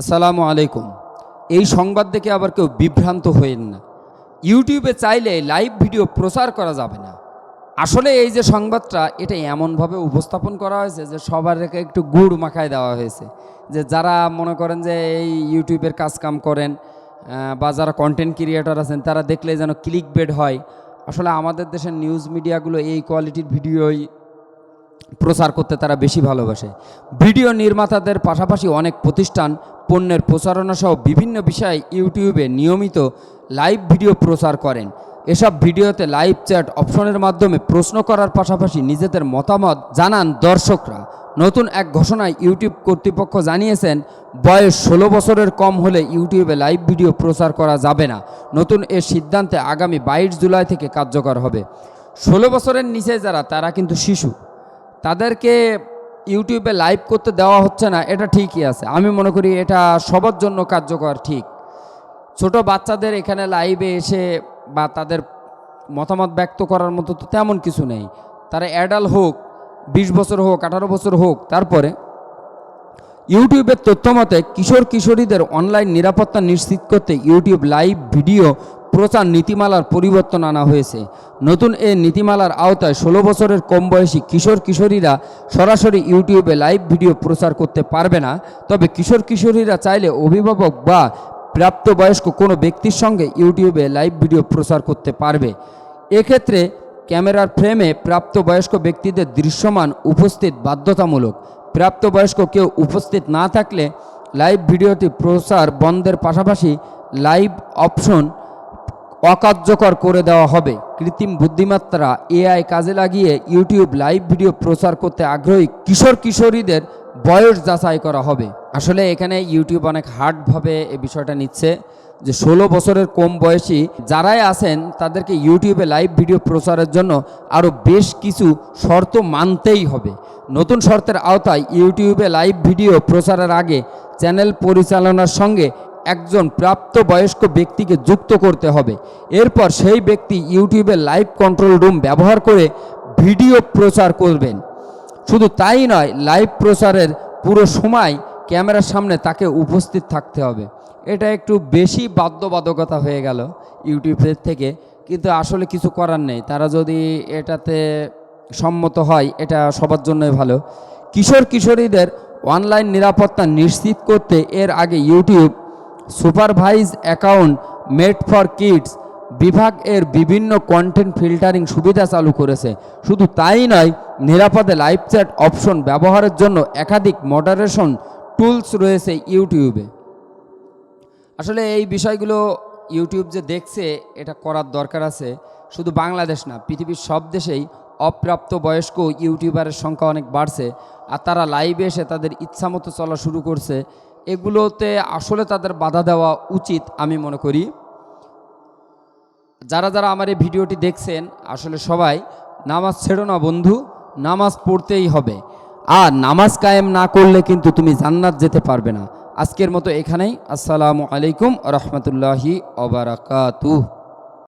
আসসালামু আলাইকুম। এই সংবাদ দেখে আবার কেউ বিভ্রান্ত হয়েন না। ইউটিউবে চাইলে লাইভ ভিডিও প্রচার করা যাবে না। আসলে এই যে সংবাদটা, এটা এমনভাবে উপস্থাপন করা হয়েছে যে সবার রেখে একটু গুড় মাখায় দেওয়া হয়েছে। যে যারা মনে করেন যে এই ইউটিউবের কাজ কাম করেন বা যারা কন্টেন্ট ক্রিয়েটর আছেন, তারা দেখলে যেন ক্লিক বেড হয়। আসলে আমাদের দেশের নিউজ মিডিয়াগুলো এই কোয়ালিটির ভিডিওই প্রচার করতে তারা বেশি ভালোবাসে। ভিডিও নির্মাতাদের পাশাপাশি অনেক প্রতিষ্ঠান পণ্যের প্রচারণা সহ বিভিন্ন বিষয়ে ইউটিউবে নিয়মিত লাইভ ভিডিও প্রচার করেন। এসব ভিডিওতে লাইভ চ্যাট অপশনের মাধ্যমে প্রশ্ন করার পাশাপাশি নিজেদের মতামত জানান দর্শকরা। নতুন এক ঘোষণায় ইউটিউব কর্তৃপক্ষ জানিয়েছেন, বয়স ষোলো বছরের কম হলে ইউটিউবে লাইভ ভিডিও প্রচার করা যাবে না। নতুন এ সিদ্ধান্তে আগামী বাইশ জুলাই থেকে কার্যকর হবে। ষোলো বছরের নিচে যারা, তারা কিন্তু শিশু। তাদেরকে ইউটিউবে লাইভ করতে দেওয়া হচ্ছে না, এটা ঠিকই আছে। আমি মনে করি এটা সবার জন্য কার্যকর, ঠিক। ছোট বাচ্চাদের এখানে লাইভে এসে বা তাদের মতামত ব্যক্ত করার মতো তো তেমন কিছু নেই। তারা অ্যাডাল হোক, বিশ বছর হোক, আঠারো বছর হোক, তারপরে ইউটিউবের তথ্য মতে কিশোর কিশোরীদের অনলাইন নিরাপত্তা নিশ্চিত করতে ইউটিউব লাইভ ভিডিও প্রচার নীতিমালার পরিবর্তন আনা হয়েছে। নতুন এই নীতিমালার আওতায় ষোলো বছরের কম বয়সী কিশোর কিশোরীরা সরাসরি ইউটিউবে লাইভ ভিডিও প্রচার করতে পারবে না। তবে কিশোর কিশোরীরা চাইলে অভিভাবক বা প্রাপ্তবয়স্ক কোনো ব্যক্তির সঙ্গে ইউটিউবে লাইভ ভিডিও প্রচার করতে পারবে। এক্ষেত্রে ক্যামেরার ফ্রেমে প্রাপ্তবয়স্ক ব্যক্তিদের দৃশ্যমান উপস্থিত বাধ্যতামূলক। প্রাপ্তবয়স্ক কেউ উপস্থিত না থাকলে লাইভ ভিডিওটি প্রচার বন্ধের পাশাপাশি লাইভ অপশন অকার্যকর করে দেওয়া হবে। কৃত্রিম বুদ্ধিমত্তা এআই কাজে লাগিয়ে ইউটিউব লাইভ ভিডিও প্রচার করতে আগ্রহী কিশোর কিশোরীদের বয়স যাচাই করা হবে। আসলে এখানে ইউটিউব অনেক হার্ডভাবে এ বিষয়টা নিচ্ছে যে ষোলো বছরের কম বয়সী যারাই আছেন, তাদেরকে ইউটিউবে লাইভ ভিডিও প্রচারের জন্য আরও বেশ কিছু শর্ত মানতেই হবে। নতুন শর্তের আওতায় ইউটিউবে লাইভ ভিডিও প্রচারের আগে চ্যানেল পরিচালনার সঙ্গে একজন প্রাপ্তবয়স্ক ব্যক্তিকে যুক্ত করতে হবে। এরপর সেই ব্যক্তি ইউটিউবে লাইভ কন্ট্রোল রুম ব্যবহার করে ভিডিও প্রচার করবেন। শুধু তাই নয় লাইভ প্রচারের পুরো সময় ক্যামেরার সামনে তাকে উপস্থিত থাকতে হবে। এটা একটু বেশি বাধ্যবাধকতা হয়ে গেল ইউটিউবের থেকে, কিন্তু আসলে কিছু করার নেই। তারা যদি এটাতে সম্মত হয়, এটা সবার জন্যই ভালো। কিশোর কিশোরীদের অনলাইন নিরাপত্তা নিশ্চিত করতে এর আগে YouTube supervise account made for kids বিভাগ এর বিভিন্ন কন্টেন্ট ফিল্টারিং সুবিধা চালু করেছে। শুধু তাই নয়, নিরাপদে লাইভ চ্যাট অপশন ব্যবহারের জন্য একাধিক মডারেশন টুলস রয়েছে ইউটিউবে। আসলে এই বিষয়গুলো ইউটিউব যে দেখছে, এটা করার দরকার আছে। শুধু বাংলাদেশ না, পৃথিবীর সব দেশেই অপ্রাপ্ত বয়স্ক ইউটিউবারের সংখ্যা অনেক বাড়ছে। আর তারা লাইভে এসে তাদের ইচ্ছামতো চলা শুরু করছে। এগুলোতে আসলে তাদের বাধা দেওয়া উচিত আমি মনে করি। যারা যারা আমার এই ভিডিওটি দেখছেন, আসলে সবাই নামাজ ছেড়ো না বন্ধু, নামাজ পড়তেই হবে। আর নামাজ কায়েম না করলে কিন্তু তুমি জান্নাত যেতে পারবে না। আজকের মতো এখানেই। আসসালামু আলাইকুম রহমতুল্লাহি অবরাকাতুহ